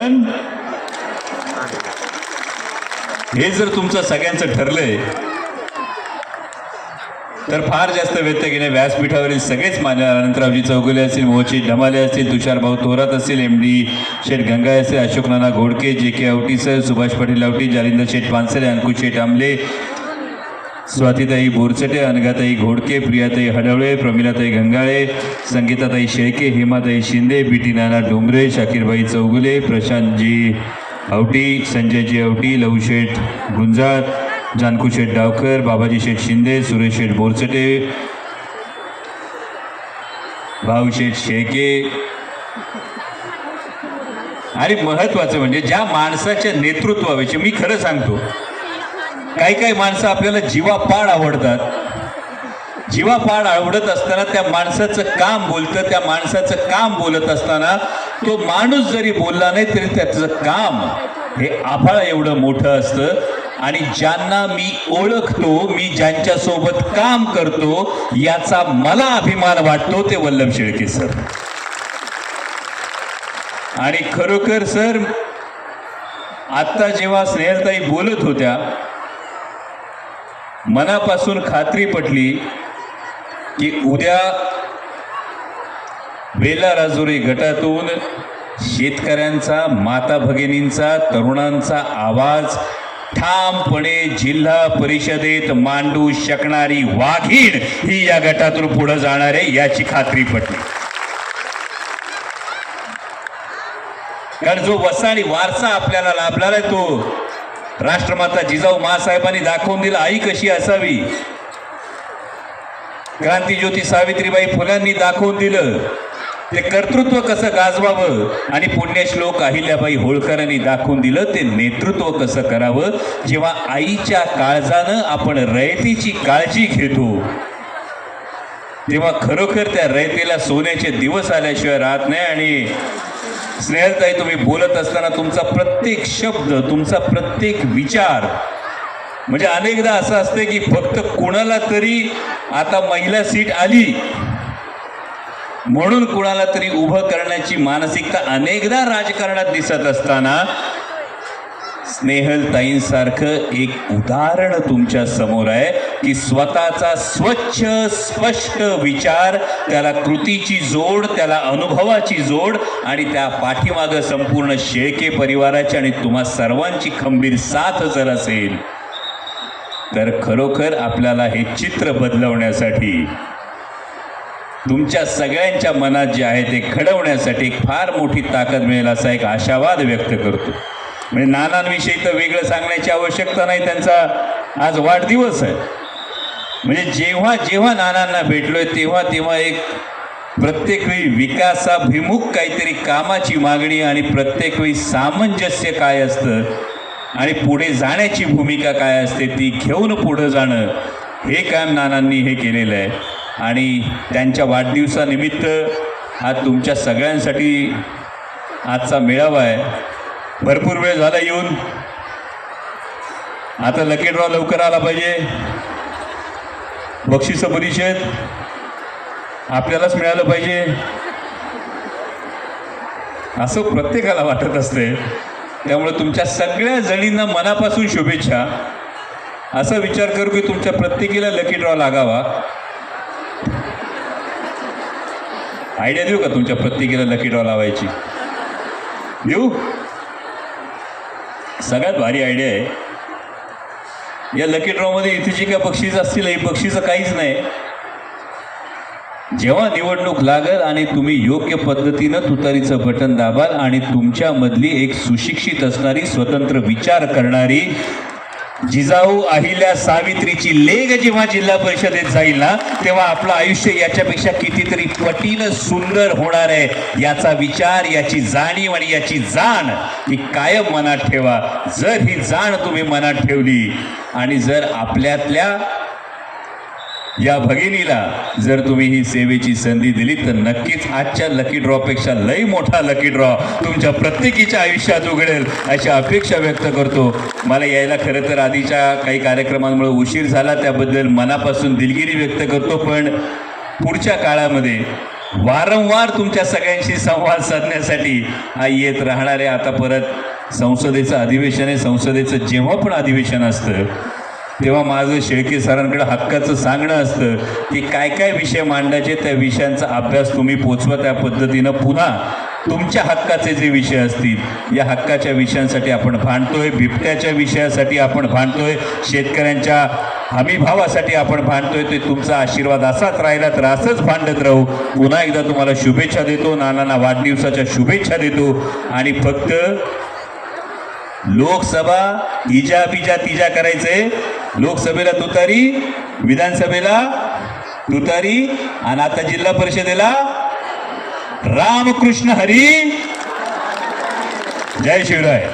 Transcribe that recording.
हे जर तुमचं सगळ्यांचं ठरलंय तर फार जास्त व्यक्त घेणे व्यासपीठावरील सगळेच माझ्या अनंतरावजी चौगुले असतील मोहची ढमाले असतील तुषार भाऊ थोरात असतील एम डी शेठ गंगाय असतील Ashok Nana Ghodke J K Awati sir Subhash Patil Awati Jalindar Sheth Pansare Ankush Sheth Amle Swatitai Borchate Anaghatai Ghodke Priyatai Hadawale Pramilatai Gangale Sangitatai Shelke Hematai Shinde BT Nana Dongre Shakirbai Chougule Prashantji Awati Sanjayji Awati Lavsheth Gunjal Janku Sheth Davkar Babaji Sheth Shinde Suresh Sheth Borchate Bhausheth Shelke. आणि महत्त्वाचं म्हणजे ज्या माणसाच्या नेतृत्वाविषयी मी खरं सांगतो काही काही माणसं आपल्याला जीवापाड आवडतात. जीवापाड आवडत असताना त्या माणसाचं काम बोलतं त्या माणसाचं काम बोलत असताना तो माणूस जरी बोलला नाही तरी त्याचं काम हे आभाळ एवढं मोठं असतं. आणि ज्यांना मी ओळखतो मी ज्यांच्यासोबत काम करतो याचा मला अभिमान वाटतो ते वल्लभ शेळके सर. आणि खरोखर सर आत्ता जेव्हा स्नेहलताई बोलत होत्या मनापासून खात्री पटली की उद्या बेला राजुरी गटातून शेतकऱ्यांचा माता भगिनींचा तरुणांचा आवाज ठामपणे जिल्हा परिषदेत मांडू शकणारी वाघीण ही या गटातून पुढे जाणार आहे याची खात्री पटली. कारण जो वसाडी वारसा आपल्याला लाभला आहे तो राष्ट्रमाता जिजाऊ मासाहेबांनी दाखवून दिला आई कशी असावी. क्रांतीज्योती सावित्रीबाई फुलांनी दाखवून दिलं. ते कर्तृत्व कसं गाजवावं आणि पुण्यश्लोक अहिल्याबाई होळकरांनी दाखवून दिलं ते नेतृत्व कसं करावं. जेव्हा आईच्या काळजानं आपण रयतेची काळजी घेतो तेव्हा खरोखर त्या रयतेला सोन्याचे दिवस आल्याशिवाय राहत नाही आणि स्नेहलताई तुम्ही बोलत असताना तुमचा प्रत्येक शब्द तुमचा प्रत्येक विचार म्हणजे अनेकदा असं असते की फक्त कुणाला तरी आता महिला सीट आली म्हणून कुणाला तरी उभं करण्याची मानसिकता अनेकदा राजकारणात दिसत असताना स्नेहलताईंसारखं एक उदाहरण तुमच्यासमोर आहे. की स्वतःचा स्वच्छ स्पष्ट विचार त्याला कृतीची जोड त्याला अनुभवाची जोड आणि त्या पाठीमागं संपूर्ण शेळके परिवाराची आणि तुम्हा सर्वांची खंबीर साथ जर असेल तर खरोखर आपल्याला हे चित्र बदलवण्यासाठी तुमच्या सगळ्यांच्या मनात जे आहे ते घडवण्यासाठी एक फार मोठी ताकद मिळेल असा एक आशावाद व्यक्त करतो. म्हणजे नानांविषयी तर वेगळं सांगण्याची आवश्यकता नाही त्यांचा आज वाढदिवस आहे. म्हणजे जेव्हा जेव्हा नानांना भेटलोय तेव्हा तेव्हा एक प्रत्येक वेळी विकासाभिमुख काहीतरी कामाची मागणी आणि प्रत्येक वेळी सामंजस्य काय असतं आणि पुढे जाण्याची भूमिका काय असते ती घेऊन पुढं जाणं हे काम नानांनी हे केलेलं आहे. आणि त्यांच्या वाढदिवसानिमित्त हा तुमच्या सगळ्यांसाठी आजचा मेळावा आहे. भरपूर वेळ झाला येऊन. आता लकी ड्रॉ लवकर आला पाहिजे. बक्षिस परिषद आपल्यालाच मिळालं पाहिजे. असं प्रत्येकाला वाटत असते. त्यामुळे तुमच्या सगळ्या जणींना मनापासून शुभेच्छा. असा विचार करू की तुमच्या प्रत्येकीला लकी ड्रॉ लागावा. आयडिया देऊ का तुमच्या प्रत्येकीला लकी ड्रॉ लावायची? देऊ? सगळ्यात भारी आयडिया आहे. या लकी ड्रॉमध्ये इथे जी काय बक्षीस असतील ही बक्षीसं काहीच नाही. जेव्हा निवडणूक लागल आणि तुम्ही योग्य पद्धतीनं तुतारीचं बटन दाबाल आणि तुमच्यामधली एक सुशिक्षित असणारी स्वतंत्र विचार करणारी जिजाऊ अहिल्या सावित्रीची लेग जेव्हा जिल्हा परिषदेत जाईल ना तेव्हा आपलं आयुष्य याच्यापेक्षा कितीतरी पटीनं सुंदर होणार आहे याचा विचार याची जाणीव आणि याची जाण ही कायम मनात ठेवा. जर ही जाण तुम्ही मनात ठेवली आणि जर आपल्यातल्या या भगिनीला जर तुम्ही ही सेवेची संधी दिली तर नक्कीच आजच्या लकी ड्रॉपेक्षा लई मोठा लकी ड्रॉ तुमच्या प्रत्येकीच्या आयुष्यात उघडेल अशी अपेक्षा व्यक्त करतो. मला यायला खरं तर आधीच्या काही कार्यक्रमांमुळे उशीर झाला त्याबद्दल मनापासून दिलगिरी व्यक्त करतो पण पुढच्या काळामध्ये वारंवार तुमच्या सगळ्यांशी संवाद साधण्यासाठी हा येत राहणारे आता परत संसदेचं अधिवेशन आहे. संसदेचं जेव्हा पण अधिवेशन असतं तेव्हा माझं शेळके सरांकडे हक्काचं सांगणं असतं की काय काय विषय मांडायचे त्या विषयांचा अभ्यास तुम्ही पोचवा त्या पद्धतीनं. पुन्हा तुमच्या हक्काचे जे विषय असतील या हक्काच्या विषयांसाठी आपण भांडतोय बिबट्याच्या विषयासाठी आपण भांडतोय शेतकऱ्यांच्या हमीभावासाठी आपण भांडतोय ते तुमचा आशीर्वाद असाच राहिला तर असंच भांडत राहू. पुन्हा एकदा तुम्हाला शुभेच्छा देतो नानांना वाढदिवसाच्या शुभेच्छा देतो. आणि फक्त लोकसभा इजा बिजा तिजा करायचंय. लोकसभेला तुतारी विधानसभेला तुतारी आणि आता जिल्हा परिषदेला रामकृष्ण हरी. जय शिवराय.